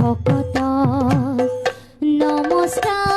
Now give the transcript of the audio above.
ভকত। নমস্কাৰ